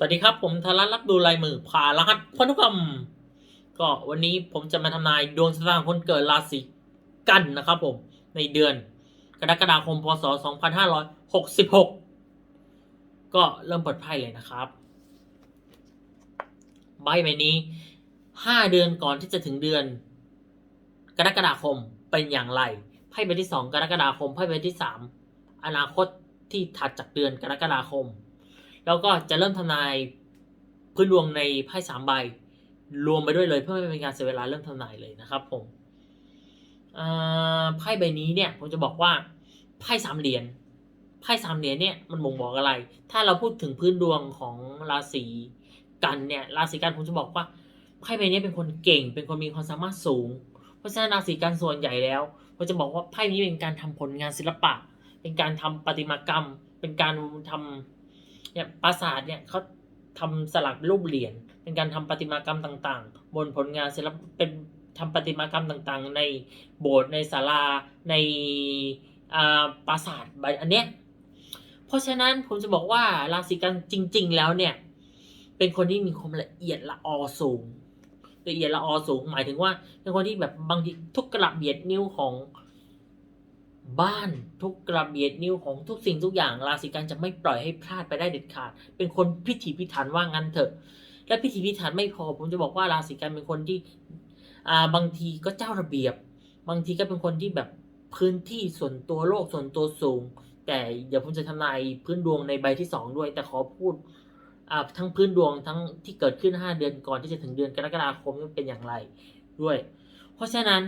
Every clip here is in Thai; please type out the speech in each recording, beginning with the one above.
สวัสดีครับ ผมธารัตน์รับดูลายมือผ่ารหัสพันธุกรรม ก็วันนี้ผมจะมาทำนายดวงชะตาคนเกิดราศีกันนะครับผมในเดือนกรกฎาคมพศ 2566 ก็เริ่มเปิดไพ่เลยนะครับ ใบใบนี้ 5 เดือนก่อนที่จะถึงเดือน กรกฎาคมเป็นอย่างไรไพ่ใบที่ 2 กรกฎาคมไพ่ใบที่ 3 อนาคตที่ถัดจากเดือนกรกฎาคม แล้วก็จะเริ่มทำนายพื้นดวงในไพ่สามใบ รวมไปด้วยเลยเพื่อไม่เป็นการเสียเวลาเริ่มทำนายเลยนะครับผมไพ่ใบนี้เนี่ยผมจะบอกว่าไพ่สามเหรียญไพ่สามเหรียญเนี่ยมันบ่งบอกอะไร ถ้าเราพูดถึงพื้นดวงของราศีกันเนี่ยราศีกันผมจะบอกว่าไพ่ใบนี้เป็นคนเก่ง เป็นคนมีความสามารถสูง เพราะฉะนั้นราศีกันส่วนใหญ่แล้วผมจะบอกว่าไพ่นี้เป็นการทำผลงานศิลปะ เป็นการทำประติมากรรม เป็นการทำ เนี่ยปราสาทเนี่ยเขาทำสลักรูปเหรียญเป็นการทำประติมากรรมต่างๆ บนผลงานศิลปะเป็นทำประติมากรรมต่างๆ ในโบสถ์ในศาลาในอ่าปราสาทใบอันเนี้ยเพราะฉะนั้นผมจะบอกว่าราศีกันจริง ๆ แล้วเนี่ย เป็นคนที่มีความละเอียดละออสูงละเอียดละออสูง หมายถึงว่าเป็นคนที่แบบบางทีทุกกระเบียดนิ้วของ บ้านทุกกระเบียดนิ้วของทุกสิ่งทุกอย่างราศีกันจะไม่ปล่อยให้พลาดไปได้เด็ดขาด เป็นคนพิถีพิถันว่างั้นเถอะ และพิถีพิถันไม่พอผมจะบอกว่าราศีกันเป็นคนที่บางทีก็เจ้าระเบียบ บางทีก็เป็นคนที่แบบพื้นที่ส่วนตัวโลกส่วนตัวสูง แต่เดี๋ยวผมจะทำนายพื้นดวงในใบที่สองด้วย แต่ขอพูดทั้งพื้นดวงทั้งที่เกิดขึ้น 5 เดือนก่อนที่จะถึงเดือนกรกฎาคมเป็นอย่างไรด้วย เพราะฉะนั้น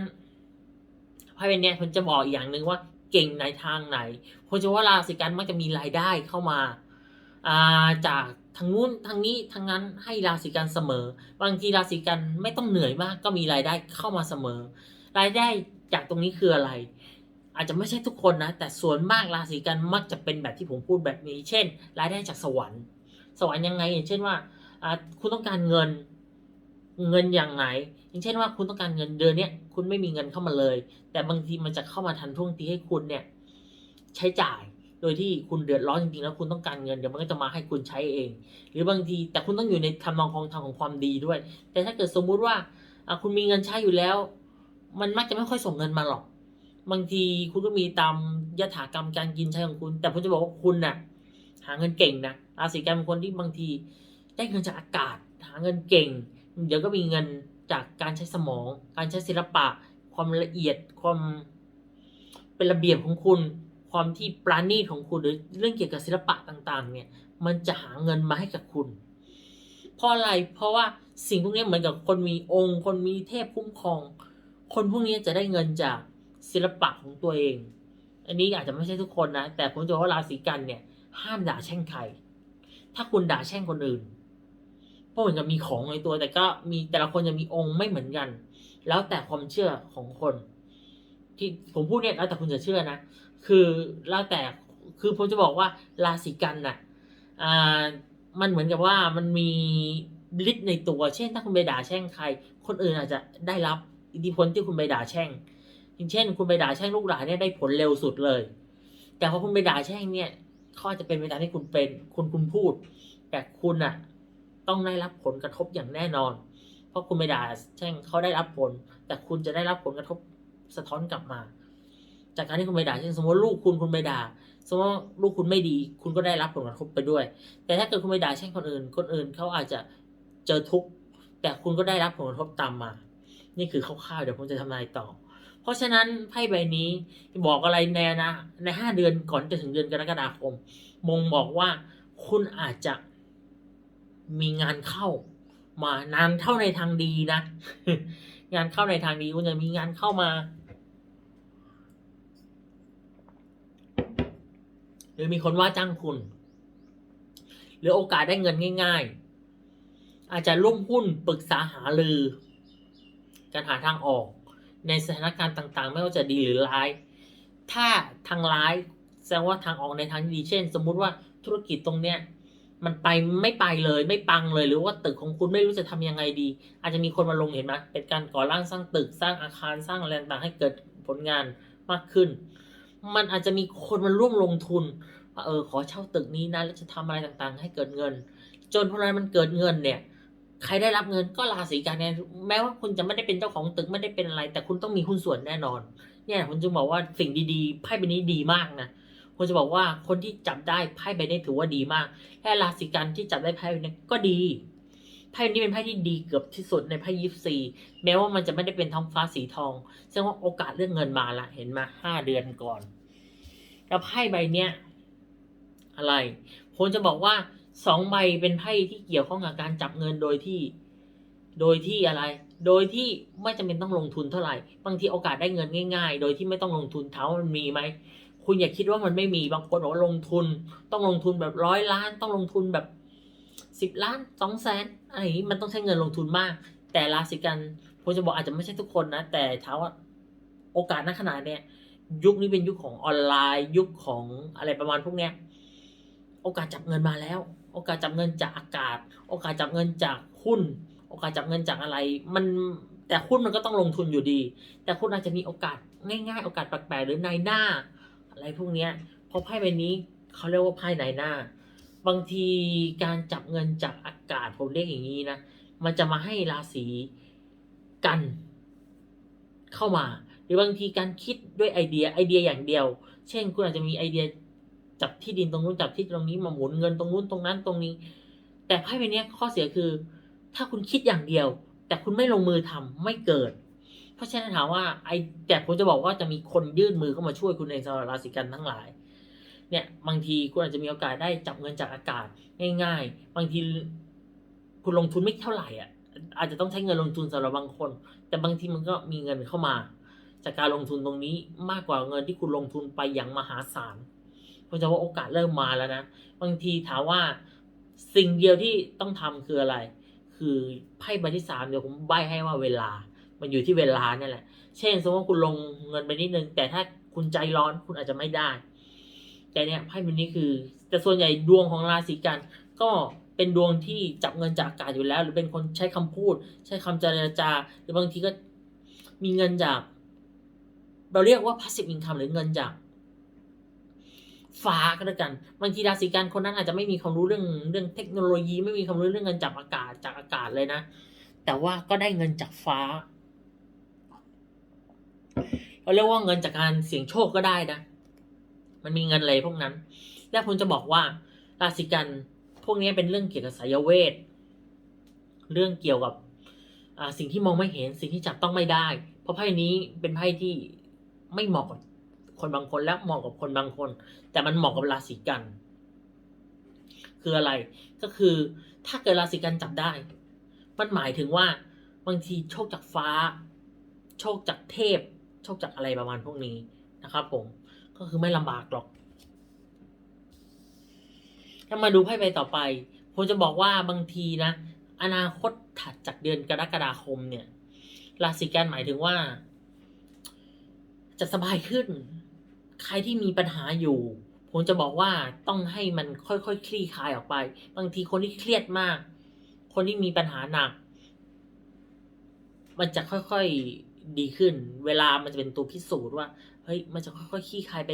ไพ่ใบเนี้ยผมจะบอกอีกอย่างหนึ่งว่าเก่งในทางไหนผมจะว่าราศีกันมักจะมีรายได้เข้ามาาจากทางนู้นทางนี้ทางนั้นให้ราศีกันเสมอ บางทีราศีกันไม่ต้องเหนื่อยมาก ก็มีรายได้เข้ามาเสมอ รายได้จากตรงนี้คืออะไร อาจจะไม่ใช่ทุกคนนะ แต่ส่วนมากราศีกันมักจะเป็นแบบที่ผมพูดแบบนี้ เช่น รายได้จากสวรรค์ สวรรค์ยังไงอย่างเช่นว่าคุณต้องการเงินเงินอย่างไหน อย่างเช่นว่าคุณต้องการเงินเดือนเนี้ยคุณไม่มีเงินเข้ามาเลย แต่บางทีมันจะเข้ามาทันท่วงทีให้คุณเนี่ย ใช้จ่าย โดยที่คุณเดือดร้อนจริงๆแล้วคุณต้องการเงินเดี๋ยวมันก็จะมาให้คุณใช้เอง หรือบางทีแต่คุณต้องอยู่ในทำนองของทางของความดีด้วย แต่ถ้าเกิดสมมุติว่าคุณมีเงินใช้อยู่แล้ว มันมักจะไม่ค่อยส่งเงินมาหรอก บางทีคุณก็มีตามยถากรรมการกินใช้ของคุณ แต่ผมจะบอกว่าคุณน่ะหาเงินเก่งนะราศีกันเป็นคนที่บางที ได้เงินจากอากาศ หาเงินเก่ง เดี๋ยวก็มีเงิน จากการใช้สมอง การใช้ศิลปะ ความละเอียดความเป็นระเบียบของคุณ ความที่ปราณีตของคุณหรือเรื่องเกี่ยวกับศิลปะต่างๆ เนี่ย มันจะหาเงินมาให้กับคุณ เพราะอะไร เพราะว่าสิ่งพวกนี้เหมือนกับคนมีองค์ คนมีเทพคุ้มครอง คนพวกนี้จะได้เงินจากศิลปะของตัวเอง อันนี้อาจจะไม่ใช่ทุกคนนะ แต่ผมจะบอกว่าราศีกันเนี่ย ห้ามด่าแช่งใคร ถ้าคุณด่าแช่งคนอื่น เพราะเหมือนกับมีของในตัวแต่ก็มีแต่ละคนจะมีองค์ไม่เหมือนกัน แล้วแต่ความเชื่อของคน ที่ผมพูดเนี่ยแล้วแต่คุณจะเชื่อนะคือแล้วแต่คือผมจะบอกว่าราศีกันน่ะอ่ามันเหมือนกับว่ามันมีฤทธิ์ในตัว เช่น ถ้าคุณไปด่าแช่งใคร คนอื่นอาจจะได้รับอิทธิพลที่คุณไปด่าแช่งเช่น คุณไปด่าแช่งลูกหลานเนี่ยได้ผลเร็วสุดเลย แต่พอคุณไปด่าแช่งเนี่ยเขาอจะเป็นไปตามที่คุณเป็น คุณคุณพูด แต่คุณน่ะ ต้องได้รับผลกระทบอย่างแน่นอน เพราะคุณไปด่าแช่งเขาได้รับผล แต่คุณจะได้รับผลกระทบสะท้อนกลับมา จากการที่คุณไปด่าเช่นสมมติลูกคุณคุณไปด่าสมมติลูกคุณไม่ดี คุณก็ได้รับผลกระทบไปด้วย แต่ถ้าเกิดคุณไปด่าแช่งคนอื่น คนอื่นเขาอาจจะเจอทุกข์แต่คุณก็ได้รับผลกระทบตามมา นี่คือคร่าวๆเดี๋ยวผมจะทำนายต่อ เพราะฉะนั้นไพ่ใบนี้บอกอะไรแน่นะ ในห้าเดือนก่อนจะถึงเดือนกรกฎาคมมงบอกว่าคุณอาจจะ มีงานเข้า มานานเข้าในทางดีนะ งานเข้าในทางดีคุณจะมีงานเข้ามา หรือมีคนว่าจ้างคุณ หรือโอกาสได้เงินง่าย ๆ อาจจะร่วมหุ้นปรึกษาหารือการหาทางออกในสถานการณ์ต่างๆ ไม่ว่าจะดีหรือร้าย ถ้าทางร้ายแสดงว่าทางออกในทางที่ดี เช่น สมมุติว่าธุรกิจตรงเนี้ย มันไปไม่ไปเลยไม่ปังเลย หรือว่าตึกของคุณไม่รู้จะทำยังไงดี อาจจะมีคนมาลงเห็นไหมเป็นการก่อร่างสร้างตึกสร้างอาคารสร้างอะไรต่างให้เกิดผลงานมากขึ้น มันอาจจะมีคนมาร่วมลงทุนว่าเออขอเช่าตึกนี้นะแล้วจะทำอะไรต่างๆ ให้เกิดเงิน จนพอเวลามันเกิดเงินเนี่ย ใครได้รับเงินก็ราศีกันเนี่ยแม้ว่าคุณจะไม่ได้เป็นเจ้าของตึกไม่ได้เป็นอะไร แต่คุณต้องมีหุ้นส่วนแน่นอน เนี่ยผมจึงบอกว่าสิ่งดีๆไพ่ใบนี้ดีมากนะ ผมจะบอกว่าคนที่จับได้ไพ่ใบนี้ถือว่าดีมากและราศีกันที่จับได้ไพ่ใบนี้ก็ดีไพ่นี้เป็นไพ่ที่ดีเกือบที่สุดในไพ่ยิปซีแม้ว่ามันจะไม่ได้เป็นท้องฟ้าสีทองแสดงว่าโอกาสเรื่องเงินมาละเห็นมาห้าเดือนก่อน แล้วไพ่ใบเนี้ยอะไรผมจะบอกว่าสองใบเป็นไพ่ที่เกี่ยวข้องกับการจับเงินโดยที่ โดยที่อะไร โดยที่ไม่จำเป็นต้องลงทุนเท่าไหร่ บางทีโอกาสได้เงินง่าย ๆ โดยที่ไม่ต้องลงทุนเท้ามันมีไหม คุณอย่าคิดว่ามันไม่มีบางคนบอกว่าลงทุน ต้องลงทุนแบบร้อยล้าน ต้องลงทุนแบบสิบล้านสองแสนอะไรอย่างนี้มันต้องใช้เงินลงทุนมาก แต่ราศีกันผมจะบอกอาจจะไม่ใช่ทุกคนนะ แต่ถามว่าโอกาสณขนาดเนี้ยยุคนี้เป็นยุคของออนไลน์ ยุคของอะไรประมาณพวกเนี้ยโอกาสจับเงินมาแล้ว โอกาสจับเงินจากอากาศ โอกาสจับเงินจากหุ้น โอกาสจับเงินจากอะไร มันแต่หุ้นมันก็ต้องลงทุนอยู่ดี แต่คุณอาจจะมีโอกาสง่าย ๆ โอกาสแปลกๆหรือนายหน้า อะไรพวกเนี้ยเพราะไพ่ใบนี้เขาเรียกว่าไพ่นายหน้า บางทีการจับเงินจากอากาศผมเรียกอย่างนี้นะ มันจะมาให้ราศีกัน เข้ามา หรือบางทีการคิดด้วยไอเดียไอเดียอย่างเดียว เช่น คุณอาจจะมีไอเดียจับที่ดินตรงนู้นจับที่ตรงนี้มาหมุนเงินตรงนู้นตรงนั้นตรงนี้ แต่ไพ่ใบนี้ข้อเสียคือ ถ้าคุณคิดอย่างเดียว แต่คุณไม่ลงมือทำไม่เกิด ราะฉะนั้นถามว่าไอ้แต่ผมจะบอกว่าจะมีคนยื่นมือเข้ามาช่วยคุณในสำหรับราศีกันทั้งหลาย เนี่ยบางทีคุณอาจจะมีโอกาสได้จับเงินจากอากาศง่าย ๆ บางทีคุณลงทุนไม่เท่าไหร่อะอาจจะต้องใช้เงินลงทุนสำหรับบางคน แต่บางทีมันก็มีเงินเข้ามา จากการลงทุนตรงนี้มากกว่าเงินที่คุณลงทุนไปอย่างมหาศาลผมจะว่าโอกาสเริ่มมาแล้วนะบางทีถามว่าสิ่งเดียวที่ต้องทำคืออะไร คือไพ่ใบที่สามเดี๋ยวผมใบให้ว่าเวลา มันอยู่ที่เวลาเนี่ยแหละ เช่น สมมติว่าคุณลงเงินไปนิดนึง แต่ถ้าคุณใจร้อนคุณอาจจะไม่ได้ แต่เนี่ยไพ่ใบนี้คือ แต่ส่วนใหญ่ดวงของราศีกัน ก็เป็นดวงที่จับเงินจากอากาศอยู่แล้ว หรือเป็นคนใช้คำพูด ใช้คำเจรจา หรือบางทีก็มีเงินจาก เราเรียกว่า passive income หรือเงินจากฟ้าก็แล้วกันบางทีราศีกันคนนั้นอาจจะไม่มีความรู้เรื่องเรื่องเทคโนโลยี ไม่มีความรู้เรื่องเงินจากอากาศจากอากาศเลยนะ แต่ว่าก็ได้เงินจากฟ้า เราเรียกว่าเงินจากการเสี่ยงโชคก็ได้นะ มันมีเงินอะไรพวกนั้น และผมจะบอกว่าราศีกันพวกนี้เป็นเรื่องเกี่ยวกับสายเวท เรื่องเกี่ยวกับสิ่งที่มองไม่เห็นสิ่งที่จับต้องไม่ได้ เพราะไพ่นี้เป็นไพ่ที่ไม่เหมาะกับคนบางคนและเหมาะกับคนบางคน แต่มันเหมาะกับราศีกัน คืออะไรก็คือถ้าเกิดราศีกันจับได้ มันหมายถึงว่าบางทีโชคจากฟ้า โชคจากเทพ โชคจากอะไรประมาณพวกนี้นะครับผมก็คือไม่ลำบากหรอก ถ้ามาดูไพ่ใบต่อไปผมจะบอกว่าบางทีนะ อนาคตถัดจากเดือนกรกฎาคมเนี่ยราศีกันหมายถึงว่า จะสบายขึ้น ใครที่มีปัญหาอยู่ผมจะบอกว่าต้องให้มันค่อยๆคคลี่คลายออกไป บางทีคนที่เครียดมาก คนที่มีปัญหาหนัก มันจะค่อยๆ ดีขึ้น เวลามันจะเป็นตัวพิสูจน์ว่า เฮ้ย มันจะค่อยๆคลี่คายไป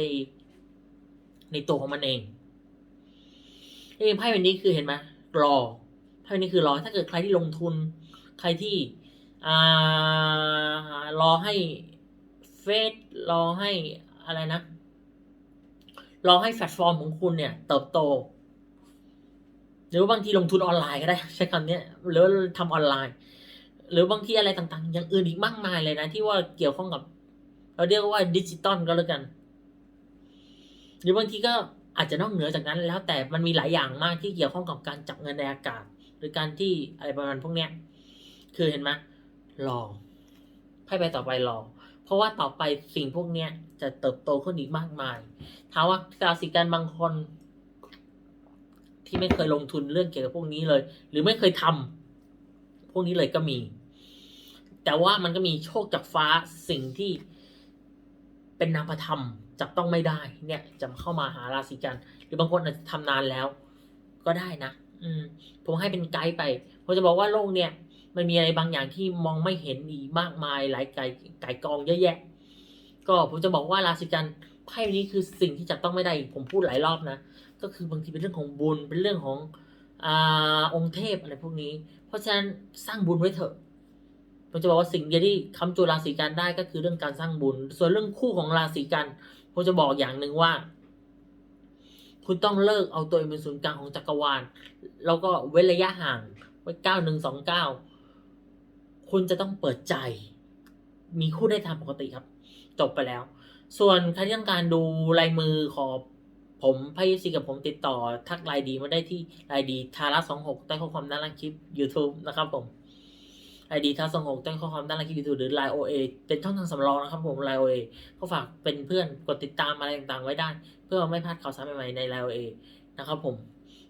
ในตัวของมันเองเอ้ไพ่ใบนี้คือเห็นไหมรอไพ่ใบนี้คือรอ ถ้าเกิดใครที่ลงทุน ใครที่อ่ารอให้เฟซรอให้อะไรนะ รอให้แพลตฟอร์มของคุณเนี่ย เติบโต หรือว่าบางทีลงทุนออนไลน์ก็ได้ ใช้คำนี้หรือว่าทำออนไลน์ หรือบางทีอะไรต่างๆ อย่างอื่นอีกมากมายเลยนะ ที่ว่าเกี่ยวข้องกับ เราเรียกว่าดิจิตอลก็แล้วกัน หรือบางทีก็อาจจะนอกเหนือจากนั้น แล้วแต่มันมีหลายอย่างมากที่เกี่ยวข้องกับการจับเงินในอากาศ หรือการที่อะไรประมาณพวกเนี้ย คือเห็นไหมรอไพ่ใบต่อไปรอ เพราะว่าต่อไปสิ่งพวกเนี้ยจะเติบโตขึ้นอีกมากมายถามว่าราศีกันบางคน ที่ไม่เคยลงทุนเรื่องเกี่ยวกับพวกนี้เลย หรือไม่เคยทำพวกนี้เลยก็มี แต่ว่ามันก็มีโชคจากฟ้าสิ่งที่เป็นนามธรรมจับต้องไม่ได้ เนี่ยจะเข้ามาหาราศีกัน หรือบางคนอาจจะทำนานแล้ว ก็ได้นะอืมผมให้เป็นไกด์ไปผมจะบอกว่าโลกเนี่ย มันมีอะไรบางอย่างที่มองไม่เห็นอีกมากมายหลายไก่ไก่กองเยอะแยะ ก็ผมจะบอกว่าราศีกันไพ่นี้คือสิ่งที่จับต้องไม่ได้ผมพูดหลายรอบนะก็คือบางทีเป็นเรื่องของบุญเป็นเรื่องของอ่าองค์เทพอะไรพวกนี้ เพราะฉะนั้นสร้างบุญไว้เถอะ ผมจะบอกว่าสิ่งเดียวที่คำจูราศีกันได้ก็คือเรื่องการสร้างบุญ ส่วนเรื่องคู่ของราศีกันผมจะบอกอย่างหนึ่งว่า คุณต้องเลิกเอาตัวเองเป็นศูนย์กลางของจักรวาล แล้วก็เว้นระยะห่างไว้เก้าหนึ่งสองเก้าคุณจะต้องเปิดใจ มีคู่ได้ตามปกติครับ จบไปแล้ว ส่วนใครที่ต้องการดูลายมือขอผมพายซีกับผมติดต่อทักไลน์ดีมาได้ที่ไลน์ดีทาระสองหกใต้ข้อความด้านล่างคลิป YouTube นะครับผม ไอดีทาสองหกใต้ข้อความด้านล่างคลิป YouTube หรือ Line OA เป็นช่องทางสำรองนะครับผม Line OA ก็ฝากเป็นเพื่อนกดติดตามอะไรต่างๆ ไว้ได้ เพื่อไม่พลาดข่าวสารใหม่ๆใน Line OA นะครับผม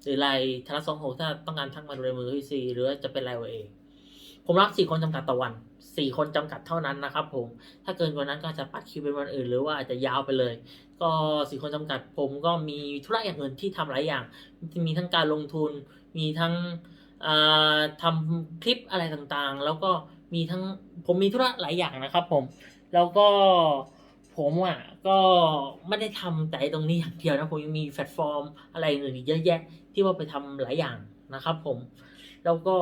หรือไลน์ทาระสองหกถ้าต้องการทักมาดูลายมือพี่ซีหรือจะเป็น Line OA ผมรับสี่คนจำกัดต่อวันสี่คนจำกัดเท่านั้นนะครับผม ถ้าเกินกว่านั้นก็จะปัดคิวเป็นวันอื่น หรือว่าอาจจะยาวไปเลย ก็สี่คนจำกัดผมก็มีธุระอย่างอื่นที่ทำหลายอย่าง มีทั้งการลงทุน มีทั้ง ทำคลิปอะไรต่างๆ แล้วก็มีทั้งผมมีธุระหลายอย่างนะครับผม แล้วก็ผมอะก็ไม่ได้ทำแต่ตรงนี้อย่างเดียวนะผมยังมีแพลตฟอร์มอะไรอื่นอีกเยอะแยะ ที่ว่าไปทำหลายอย่างนะครับ ผม แล้วก็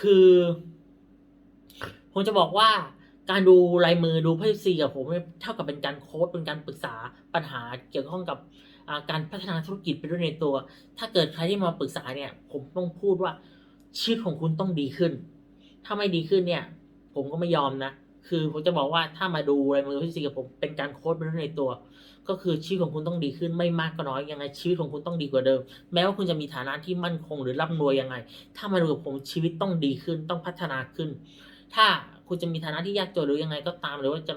คือ ผมจะบอกว่าการดูลายมือดูไพ่ซีกับผมเท่ากับเป็นการโค้ดเป็นการปรึกษาปัญหาเกี่ยวข้องกับการพัฒนาธุรกิจไปด้วยในตัว ถ้าเกิดใครที่มาปรึกษาเนี่ย ผมต้องพูดว่า ชีวิตของคุณต้องดีขึ้น ถ้าไม่ดีขึ้นเนี่ย ผมก็ไม่ยอมนะ คือผมจะบอกว่าถ้ามาดูลายมือพ่ซีกับผมเป็นการโค้ดไปด้วยในตัว ก็คือชีวิตของคุณต้องดีขึ้นไม่มากก็น้อยยังไงชีวิตของคุณต้องดีกว่าเดิม แม้ว่าคุณจะมีฐานะที่มั่นคงหรือร่ำรวยยังไง ถ้ามาดูกับผมชีวิตต้องดีขึ้นต้องพัฒนาขึ้น ถ้าคุณจะมีฐานะที่ยากจนหรือยังไงก็ตามหรือว่าจะ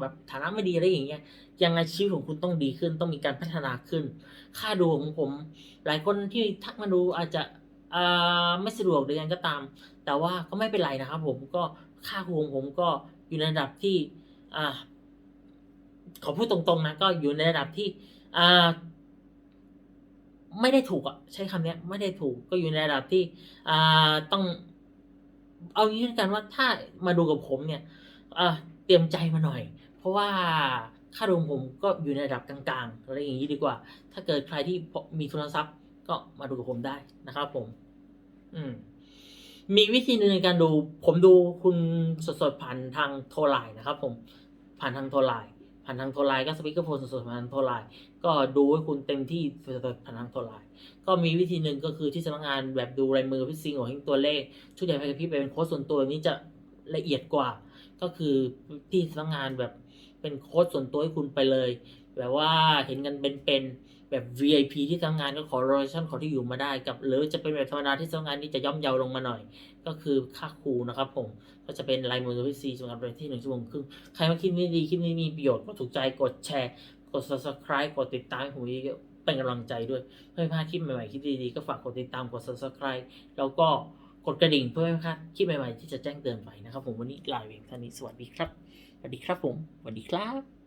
แบบฐานะไม่ดีอะไรอย่างเงี้ยยังไงชีวิตของคุณต้องดีขึ้น ต้องมีการพัฒนาขึ้น ค่าดูของผม หลายคนที่ทักมาดูอาจจะ ไม่สะดวกหรือยังก็ตาม แต่ว่าก็ไม่เป็นไรนะครับผมก็ค่าครูของผมก็อยู่ในระดับที่อ่าขอพูดตรงๆนะก็อยู่ในระดับที่อ่าไม่ได้ถูกอะใช้คำเนี้ยไม่ได้ถูกก็อยู่ในระดับที่อ่าต้อง เอางี้กันว่าถ้ามาดูกับผมเนี่ยเตรียมใจมาหน่อย เพราะว่าค่าดวงผมก็อยู่ในระดับกลางๆอะไรอย่างนี้ดีกว่า ถ้าเกิดใครที่มีทุนทรัพย์ ก็มาดูกับผมได้นะครับผม อืม มีวิธีหนึ่งในการดู ผมดูคุณสดๆผ่านทางโทรไลน์นะครับ ผม ผ่านทางโทรไลน์ผ่านทางโทรไลน์ก็สปีกเกอร์โฟนสดๆผ่านทางโทรไลน์ก็ดูให้คุณเต็มที่สดๆผ่านทางโทรไลน์ก็มีวิธีหนึ่งก็คือที่สำนักงานแบบดูลายมือพิซิงของตัวเลข ชุดใหญ่ไฟกระพริบไปเป็นโค้ดส่วนตัวนี้จะละเอียดกว่า ก็คือที่สำนักงานแบบเป็นโค้ดส่วนตัวให้คุณไปเลย แบบว่าเห็นกันเป็นๆ แบบ VIP ที่ทำงานก็ขอโลเคชั่นขอที่อยู่มาได้กับ หรือจะเป็นแบบธรรมดาที่ทำงานนี่จะย่อมเยาลงมาหน่อย ก็คือค่าครูนะครับผมก็จะเป็นไลายมือพิซีสำหรับเรียนที่หนึ่งชั่วโมงครึ่งใครมาคลิปนี้ดีคลิปนี้มีประโยชน์กดถูกใจกดแชร์กด subscribe กดติดตามให้ผมเยอะๆเป็นกำลังใจด้วยเพื่อไม่พลาดคลิปใหม่ๆคลิปดีๆก็ฝากกดติดตามกด subscribe แล้วก็กดกระดิ่งเพื่อไม่พลาดคลิปใหม่ๆที่จะแจ้งเตือนไปนะครับ ผมวันนี้ลาเพียงท่านี้สวัสดีครับสวัสดีครับผมสวัสดีครับ